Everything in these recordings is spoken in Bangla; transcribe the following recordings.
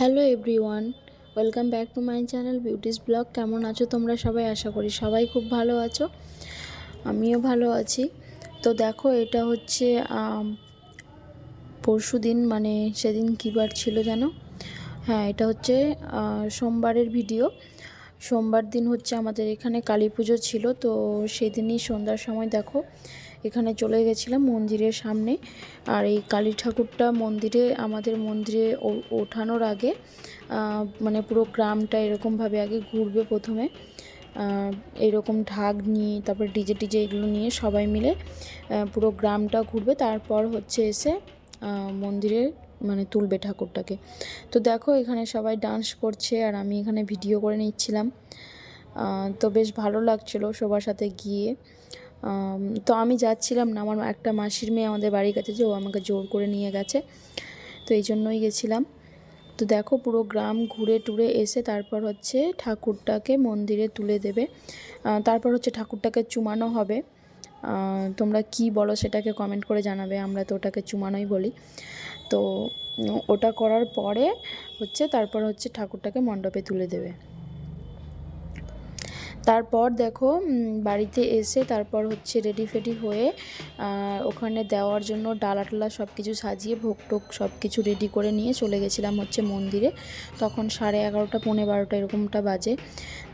Hello everyone, welcome back to my channel beauty's blog. কেমন আছো তোমরা সবাই? আশা করি সবাই খুব ভালো আছো। আমিও ভালো আছি। তো দেখো, এটা হচ্ছে পরশু দিন মানে সেদিন কী বার ছিল যেন হ্যাঁ এটা হচ্ছে সোমবারের ভিডিও। সোমবার দিন হচ্ছে আমাদের এখানে কালী পুজো ছিল, তো সেদিনই সন্ধ্যার সময় দেখো এখানে চলে গেছিলাম মন্দিরের সামনে। আর এই কালী ঠাকুরটা মন্দিরে, আমাদের মন্দিরে ওঠানোর আগে মানে পুরো গ্রামটা এরকমভাবে আগে ঘুরবে প্রথমে। এরকম ঢাক নিয়ে, তারপর ডিজে টিজে এগুলো নিয়ে সবাই মিলে পুরো গ্রামটা ঘুরবে। তারপর হচ্ছে এসে মন্দিরে মানে তুলবে ঠাকুরটাকে। তো দেখো, এখানে সবাই ডান্স করছে আর আমি এখানে ভিডিও করে নিচ্ছিলাম। তো বেশ ভালো লাগছিল সবার সাথে গিয়ে। তো আমি যাচ্ছিলাম না, আমার একটা মাসির মেয়ে আমাদের বাড়ির কাছে যে ও আমাকে জোর করে নিয়ে গেছে, তো এই জন্যই গেছিলাম। তো দেখো পুরো গ্রাম ঘুরে টুরে এসে তারপর হচ্ছে ঠাকুরটাকে মন্দিরে তুলে দেবে। তারপর হচ্ছে ঠাকুরটাকে চুমানো হবে। তোমরা কি বলো সেটাকে কমেন্ট করে জানাবে, আমরা তো ওটাকে চুমানোই বলি। তো ওটা করার পরে হচ্ছে তারপর হচ্ছে ঠাকুরটাকে মণ্ডপে তুলে দেবে। তারপর দেখো বাড়িতে এসে তারপর হচ্ছে রেডি ফেডি হয়ে ওখানে দেওয়ার জন্য ডালা টালা সব কিছু সাজিয়ে ভোগ টোক সব কিছু রেডি করে নিয়ে চলে গেছিলাম হচ্ছে মন্দিরে। তখন সাড়ে এগারোটা, পৌনে বারোটা এরকমটা বাজে।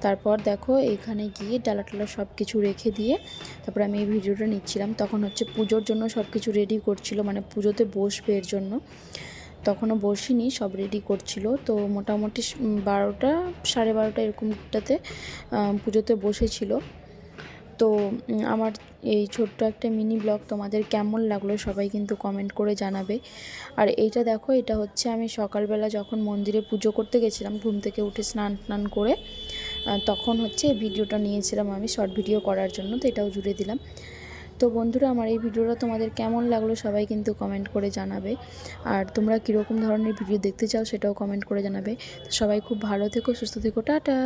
তারপর দেখো এখানে গিয়ে ডালা টালা সব কিছু রেখে দিয়ে তারপর আমি এই ভিডিওটা নিচ্ছিলাম। তখন হচ্ছে পুজোর জন্য সব কিছু রেডি করছিল মানে পুজোতে বসবে এর জন্য। তখনও বসিনি, সব রেডি করছিল। তো মোটামুটি বারোটা, সাড়ে বারোটা এরকমটাতে পুজোতে বসেছিল। তো আমার এই ছোট্ট একটা মিনি ব্লগ তোমাদের কেমন লাগল সবাই কিন্তু কমেন্ট করে জানাবে। আর এইটা দেখো, এটা হচ্ছে আমি সকালবেলা যখন মন্দিরে পুজো করতে গেছিলাম, ঘুম থেকে উঠে স্নান টান করে তখন হচ্ছে ভিডিওটা নিয়েছিলাম আমি শর্ট ভিডিও করার জন্য, তো এটাও জুড়ে দিলাম। তো বন্ধুরা, আমার এই ভিডিওটা তোমাদের কেমন লাগল সবাই কিন্তু কমেন্ট করে জানাবে। আর তোমরা কীরকম ধরনের ভিডিও দেখতে চাও সেটাও কমেন্ট করে জানাবে। সবাই খুব ভালো থেকো, সুস্থ থেকো, টাটা!